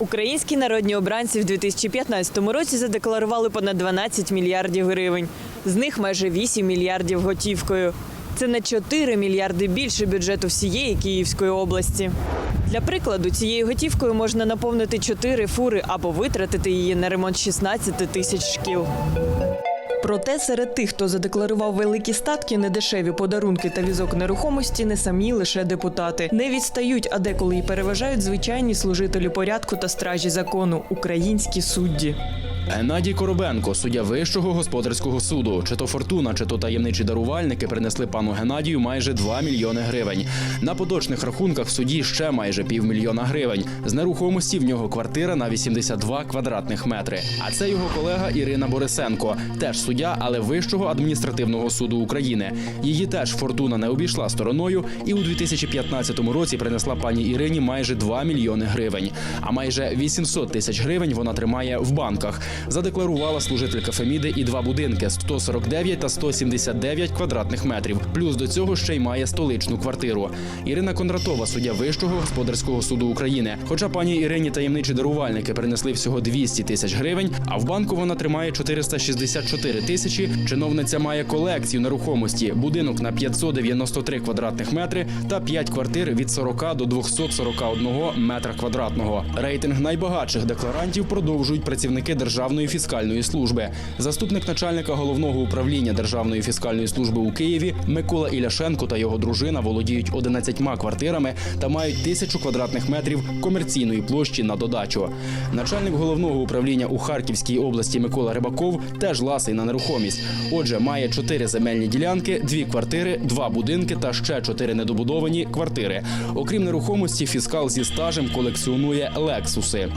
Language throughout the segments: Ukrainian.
Українські народні обранці в 2015 році задекларували понад 12 мільярдів гривень. З них майже 8 мільярдів готівкою. Це на 4 мільярди більше бюджету всієї Київської області. Для прикладу, цією готівкою можна наповнити 4 фури або витратити її на ремонт 16 тисяч шкіл. Проте серед тих, хто задекларував великі статки, недешеві подарунки та візок нерухомості, не самі лише депутати. Не відстають, а деколи й переважають звичайні служителі порядку та стражі закону українські судді. Геннадій Коробенко, суддя Вищого господарського суду. Чи то фортуна, чи то таємничі дарувальники принесли пану Геннадію майже 2 мільйони гривень. На поточних рахунках в суді ще майже півмільйона гривень. З нерухомості в нього квартира на 82 квадратних метри. А це його колега Ірина Борисенко, теж суддя, але Вищого адміністративного суду України. Її теж фортуна не обійшла стороною, і у 2015 році принесла пані Ірині майже 2 мільйони гривень. А майже 800 тисяч гривень вона тримає в банках. Задекларувала служителька Феміди і два будинки 149 та 179 квадратних метрів. Плюс до цього ще й має столичну квартиру. Ірина Кондратова, суддя Вищого господарського суду України. Хоча пані Ірині таємничі дарувальники принесли всього 200 тисяч гривень, а в банку вона тримає 464 тисячі. Чиновниця має колекцію нерухомості, будинок на 593 квадратних метри та 5 квартир від 40 до 241 метра квадратного. Рейтинг найбагатших декларантів продовжують працівники Державної фіскальної служби. Заступник начальника головного управління Державної фіскальної служби у Києві Микола Іляшенко та його дружина володіють 11 квартирами та мають тисячу квадратних метрів комерційної площі на додачу. Начальник головного управління у Харківській області Микола Рибаков теж ласий на нерухомість. Отже, має чотири земельні ділянки, дві квартири, два будинки та ще чотири недобудовані квартири. Окрім нерухомості, фіскал зі стажем колекціонує лексуси.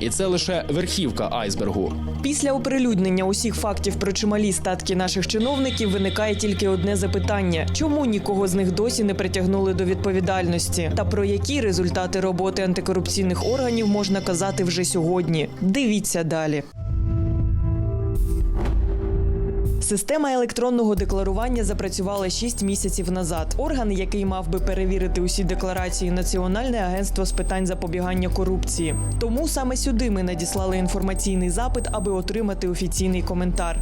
І це лише верхівка айсбергу. Після оприлюднення усіх фактів про чималі статки наших чиновників виникає тільки одне запитання: чому нікого з них досі не притягнули до відповідальності? Та про які результати роботи антикорупційних органів можна казати вже сьогодні? Дивіться далі. Система електронного декларування запрацювала 6 місяців назад. Орган, який мав би перевірити усі декларації, Національне агентство з питань запобігання корупції. Тому саме сюди ми надіслали інформаційний запит, аби отримати офіційний коментар.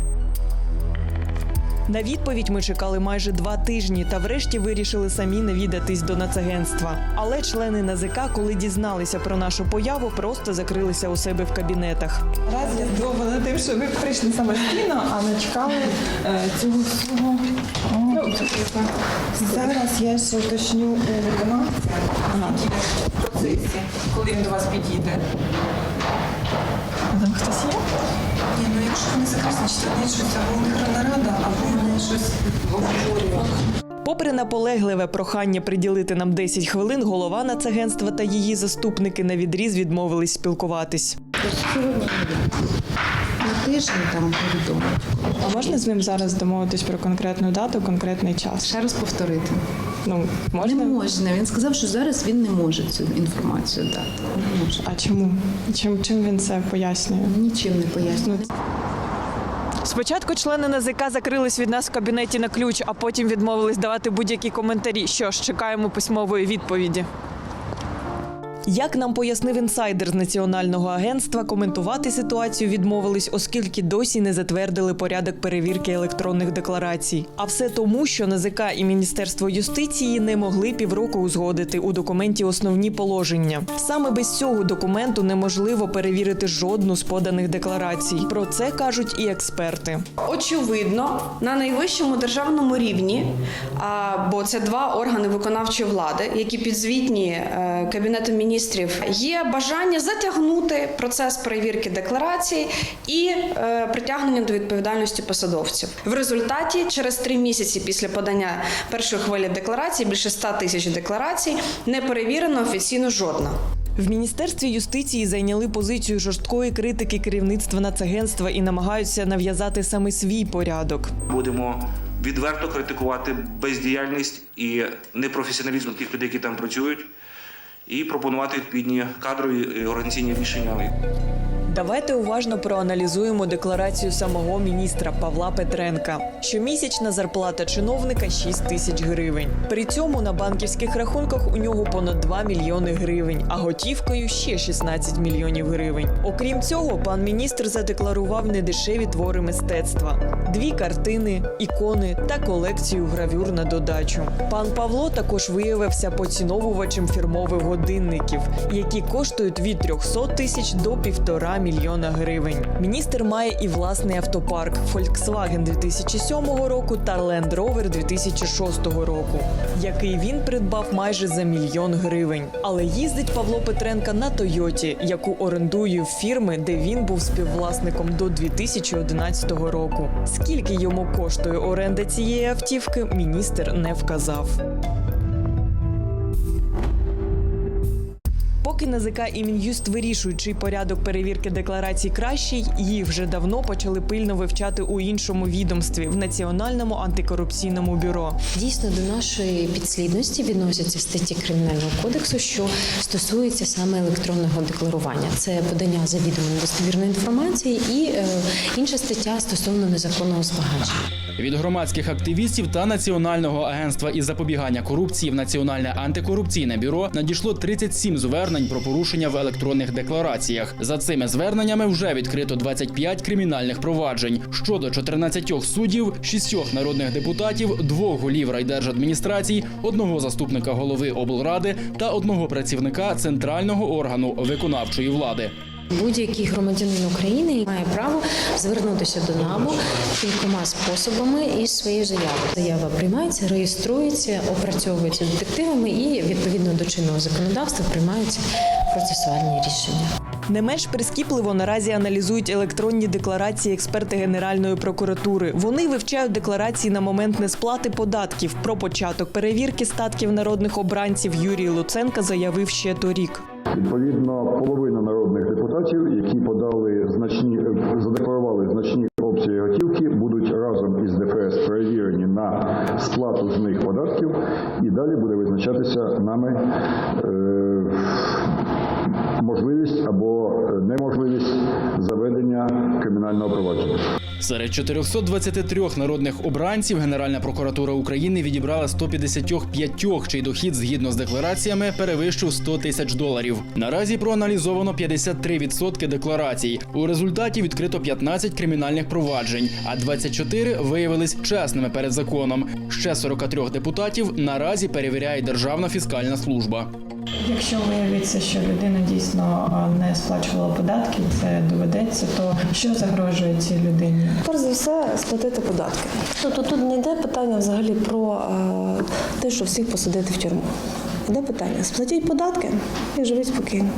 На відповідь ми чекали майже два тижні та врешті вирішили самі навідатись до нацагентства. Але члени НАЗК, коли дізналися про нашу появу, просто закрилися у себе в кабінетах. Раз я здивована тим, що ви прийшли самостійно, а не чекали е, цього всього. Зараз я ще уточню виконавця, в процесі, коли він до вас підійде. Там хтось є? Ні, ну якщо вони закрили, значить вони щось або Верховна Рада, або вони щось обговорювали. Попри наполегливе прохання приділити нам 10 хвилин, голова нацагентства та її заступники на відріз відмовились спілкуватись. На тиждень там повідомлять. А можна з ним зараз домовитись про конкретну дату, конкретний час? Ще раз повторити. Ну, Не можна? можна. Він сказав, що зараз він не може цю інформацію дати. Не може. А чому? Чим, чим він це пояснює? Нічим не пояснює. Спочатку члени НАЗК закрились від нас в кабінеті на ключ, а потім відмовились давати будь-які коментарі. Що ж, чекаємо письмової відповіді. Як нам пояснив інсайдер з національного агентства, коментувати ситуацію відмовились, оскільки досі не затвердили порядок перевірки електронних декларацій. А все тому, що НАЗК і Міністерство юстиції не могли півроку узгодити у документі основні положення. Саме без цього документу неможливо перевірити жодну з поданих декларацій. Про це кажуть і експерти. Очевидно, на найвищому державному рівні, бо це два органи виконавчої влади, які підзвітні е, Кабінету міністрів, є бажання затягнути процес перевірки декларацій і е, притягнення до відповідальності посадовців. В результаті, через три місяці після подання першої хвилі декларацій, більше 100 тисяч декларацій, не перевірено офіційно жодна. В міністерстві юстиції зайняли позицію жорсткої критики керівництва нацагентства і намагаються нав'язати саме свій порядок. Будемо відверто критикувати бездіяльність і непрофесіоналізм тих людей, які там працюють, і пропонувати відповідні кадрові і організаційні рішення. Давайте уважно проаналізуємо декларацію самого міністра Павла Петренка. Щомісячна зарплата чиновника 6 тисяч гривень. При цьому на банківських рахунках у нього понад 2 мільйони гривень, а готівкою ще 16 мільйонів гривень. Окрім цього, пан міністр задекларував недешеві твори мистецтва: дві картини, ікони та колекцію гравюр на додачу. Пан Павло також виявився поціновувачем фірмових годинників, які коштують від 300 тисяч до півтора мільйона гривень. Міністр має і власний автопарк Volkswagen 2007 року та Land Rover 2006 року, який він придбав майже за мільйон гривень. Але їздить Павло Петренка на Тойоті, яку орендує фірми, де він був співвласником до 2011 року. Скільки йому коштує оренда цієї автівки, міністр не вказав. Поки НАЗК і Мін'юст вирішують, чий порядок перевірки декларацій кращий, їх вже давно почали пильно вивчати у іншому відомстві в Національному антикорупційному бюро. Дійсно, до нашої підслідності відносяться статті кримінального кодексу, що стосується саме електронного декларування. Це подання завідомо недостовірної інформації і е, інша стаття стосовно незаконного збагачення. Від громадських активістів та Національного агентства із запобігання корупції в Національне антикорупційне бюро надійшло 37 звернень про порушення в електронних деклараціях. За цими зверненнями вже відкрито 25 кримінальних проваджень щодо 14 суддів, 6 народних депутатів, двох голів райдержадміністрацій, одного заступника голови облради та одного працівника центрального органу виконавчої влади. Будь-який громадянин України має право звернутися до НАБУ кількома способами із своєю заявою. Заява приймається, реєструється, опрацьовується детективами і відповідно до чинного законодавства приймаються процесуальні рішення. Не менш прискіпливо наразі аналізують електронні декларації експерти Генеральної прокуратури. Вони вивчають декларації на момент несплати податків. Про початок перевірки статків народних обранців Юрій Луценка заявив ще торік. Відповідно, половина народних депутатів, які подали значні задекларували значні опції готівки, будуть разом із ДФС перевірені на сплату з них податків, і далі буде визначатися нами е, можливість або неможливість кримінального провадження. Серед 423 народних обранців Генеральна прокуратура України відібрала 155, чий дохід згідно з деклараціями перевищив 100 тисяч доларів. Наразі проаналізовано 53% декларацій. У результаті відкрито 15 кримінальних проваджень, а 24 виявились чесними перед законом. Ще 43 депутатів наразі перевіряє Державна фіскальна служба. Якщо виявиться, що людина дійсно не сплачувала податки, це доведеться, то що загрожує цій людині? Перш за все, сплатити податки. Тобто тут не йде питання взагалі про е, те, що всіх посадити в тюрму. Йде питання: сплатіть податки і живіть спокійно.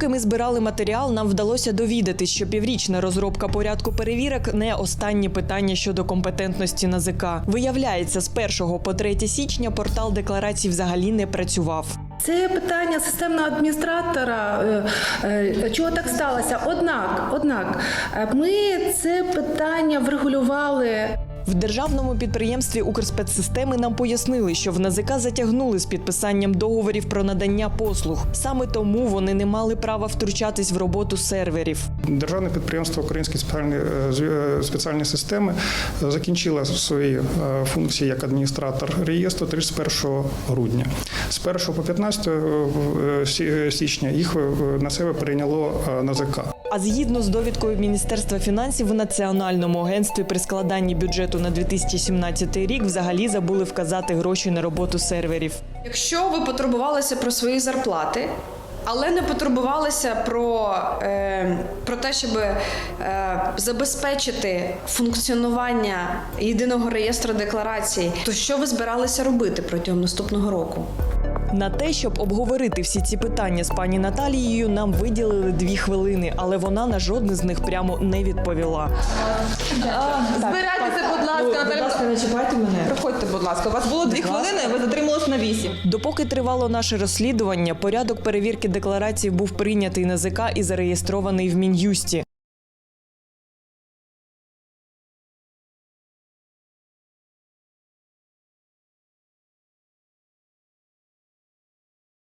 Поки ми збирали матеріал, нам вдалося довідати, що піврічна розробка порядку перевірок не останнє питання щодо компетентності НАЗК. Виявляється, з 1 по 3 січня портал декларацій взагалі не працював. Це питання системного адміністратора. е, е, Чого так сталося? Однак, однак, е, ми це питання врегулювали. В державному підприємстві Укрспецсистеми нам пояснили, що в НАЗК затягнули з підписанням договорів про надання послуг. Саме тому вони не мали права втручатись в роботу серверів. Державне підприємство Українські спеціальні, е, е, спеціальні системи закінчило свої е, функції як адміністратор реєстру 31 грудня. З 1 по 15 е, січня їх на себе прийняло НАЗК. А згідно з довідкою Міністерства фінансів в Національному агентстві при складанні бюджету на 2017 рік взагалі забули вказати гроші на роботу серверів. Якщо ви потурбувалися про свої зарплати, але не потурбувалися про, е, про те, щоб е, забезпечити функціонування єдиного реєстру декларацій, то що ви збиралися робити протягом наступного року? На те, щоб обговорити всі ці питання з пані Наталією, нам виділили дві хвилини, але вона на жодне з них прямо не відповіла. Збирайтеся, будь ласка, будь ласка, не чіпайте мене. Проходьте, будь ласка. У вас було дві хвилини, ви затрималися на вісім. Допоки тривало наше розслідування, порядок перевірки декларацій був прийнятий НАЗК і зареєстрований в Мін'юсті.